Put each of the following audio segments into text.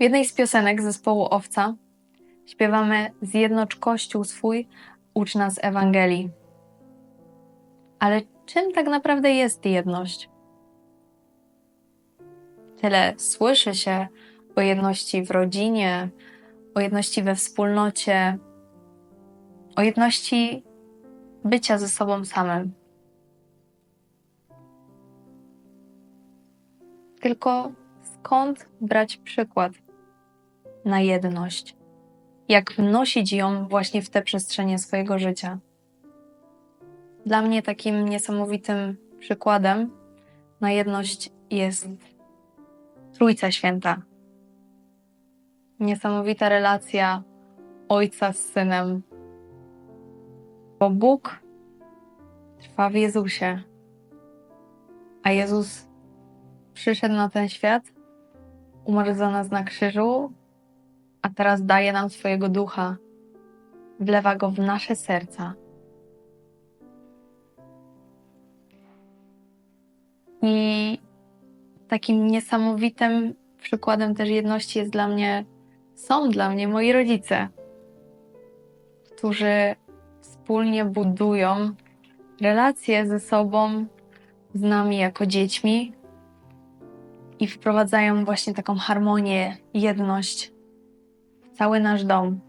W jednej z piosenek zespołu Owca śpiewamy Zjednocz Kościół swój, ucz nas Ewangelii. Ale czym tak naprawdę jest jedność? Tyle słyszy się o jedności w rodzinie, o jedności we wspólnocie, o jedności bycia ze sobą samym. Tylko skąd brać przykład na jedność? Jak wnosić ją właśnie w te przestrzenie swojego życia? Dla mnie takim niesamowitym przykładem na jedność jest Trójca Święta. Niesamowita relacja ojca z synem. Bo Bóg trwa w Jezusie, a Jezus przyszedł na ten świat, umarł za nas na krzyżu, a teraz daje nam swojego ducha, wlewa go w nasze serca. I takim niesamowitym przykładem też jedności jest dla mnie, są dla mnie moi rodzice, którzy wspólnie budują relacje ze sobą, z nami jako dziećmi i wprowadzają właśnie taką harmonię, jedność cały nasz dom.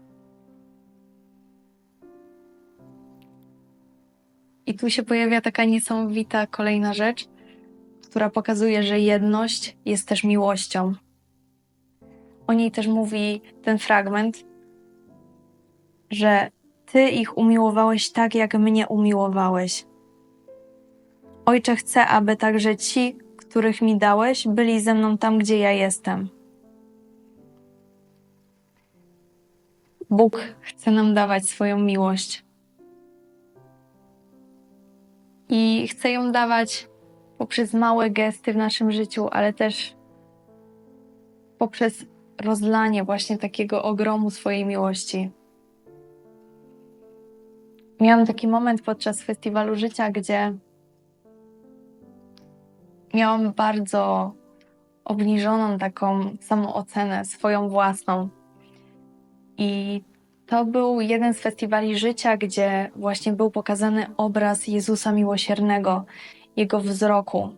I tu się pojawia taka niesamowita kolejna rzecz, która pokazuje, że jedność jest też miłością. O niej też mówi ten fragment, że Ty ich umiłowałeś tak, jak mnie umiłowałeś. Ojcze, chcę, aby także ci, których mi dałeś, byli ze mną tam, gdzie ja jestem. Bóg chce nam dawać swoją miłość. I chce ją dawać poprzez małe gesty w naszym życiu, ale też poprzez rozlanie właśnie takiego ogromu swojej miłości. Miałam taki moment podczas festiwalu życia, gdzie miałam bardzo obniżoną taką samoocenę, swoją własną. I to był jeden z festiwali życia, gdzie właśnie był pokazany obraz Jezusa Miłosiernego, jego wzroku,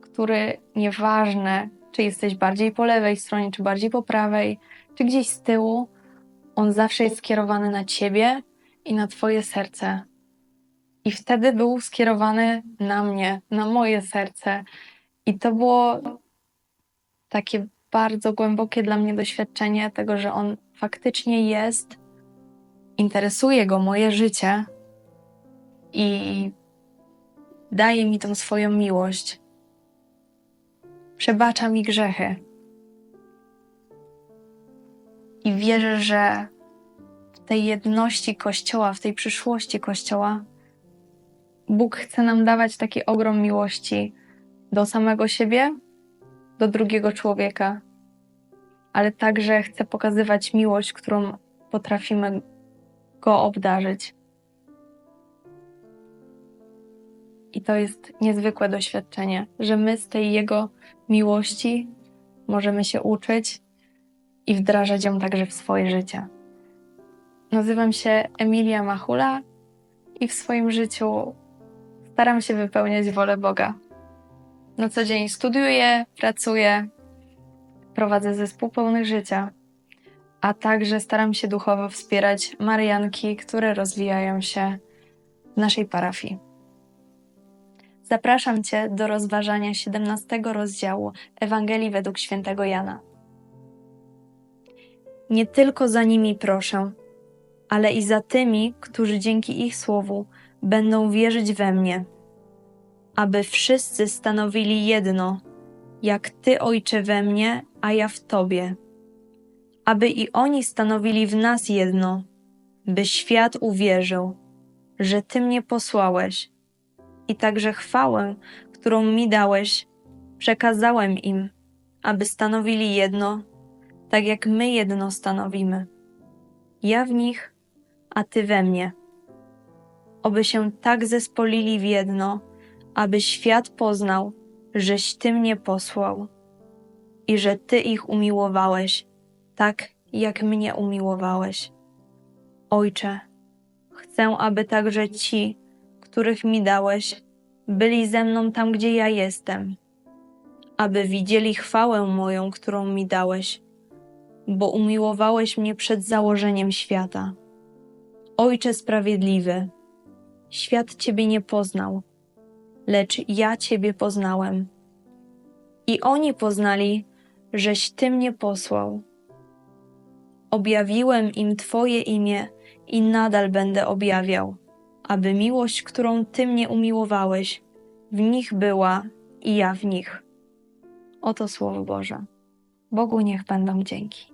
który nieważne, czy jesteś bardziej po lewej stronie, czy bardziej po prawej, czy gdzieś z tyłu, on zawsze jest skierowany na ciebie i na twoje serce. I wtedy był skierowany na mnie, na moje serce. I to było takie bardzo głębokie dla mnie doświadczenie tego, że on faktycznie jest, interesuje go moje życie i daje mi tą swoją miłość. Przebacza mi grzechy. I wierzę, że w tej jedności Kościoła, w tej przyszłości Kościoła, Bóg chce nam dawać taki ogrom miłości do samego siebie, do drugiego człowieka, ale także chce pokazywać miłość, którą potrafimy go obdarzyć. I to jest niezwykłe doświadczenie, że my z tej Jego miłości możemy się uczyć i wdrażać ją także w swoje życie. Nazywam się Emilia Machula i w swoim życiu staram się wypełniać wolę Boga. Na co dzień studiuję, pracuję, prowadzę zespół pełnych życia, a także staram się duchowo wspierać Marianki, które rozwijają się w naszej parafii. Zapraszam Cię do rozważania 17 rozdziału Ewangelii według świętego Jana. Nie tylko za nimi proszę, ale i za tymi, którzy dzięki ich słowu będą wierzyć we mnie, aby wszyscy stanowili jedno, jak Ty, Ojcze, we mnie, a ja w Tobie, aby i oni stanowili w nas jedno, by świat uwierzył, że Ty mnie posłałeś i także chwałę, którą mi dałeś, przekazałem im, aby stanowili jedno, tak jak my jedno stanowimy. Ja w nich, a Ty we mnie. Oby się tak zespolili w jedno, aby świat poznał, żeś Ty mnie posłał i że Ty ich umiłowałeś tak jak mnie umiłowałeś. Ojcze, chcę, aby także ci, których mi dałeś, byli ze mną tam, gdzie ja jestem, aby widzieli chwałę moją, którą mi dałeś, bo umiłowałeś mnie przed założeniem świata. Ojcze sprawiedliwy, świat Ciebie nie poznał, lecz ja Ciebie poznałem. I oni poznali, żeś Ty mnie posłał. Objawiłem im Twoje imię i nadal będę objawiał, aby miłość, którą Ty mnie umiłowałeś, w nich była i ja w nich. Oto Słowo Boże. Bogu niech będą dzięki.